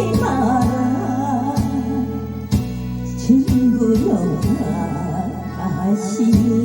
울지 마라. 친구여 아시오.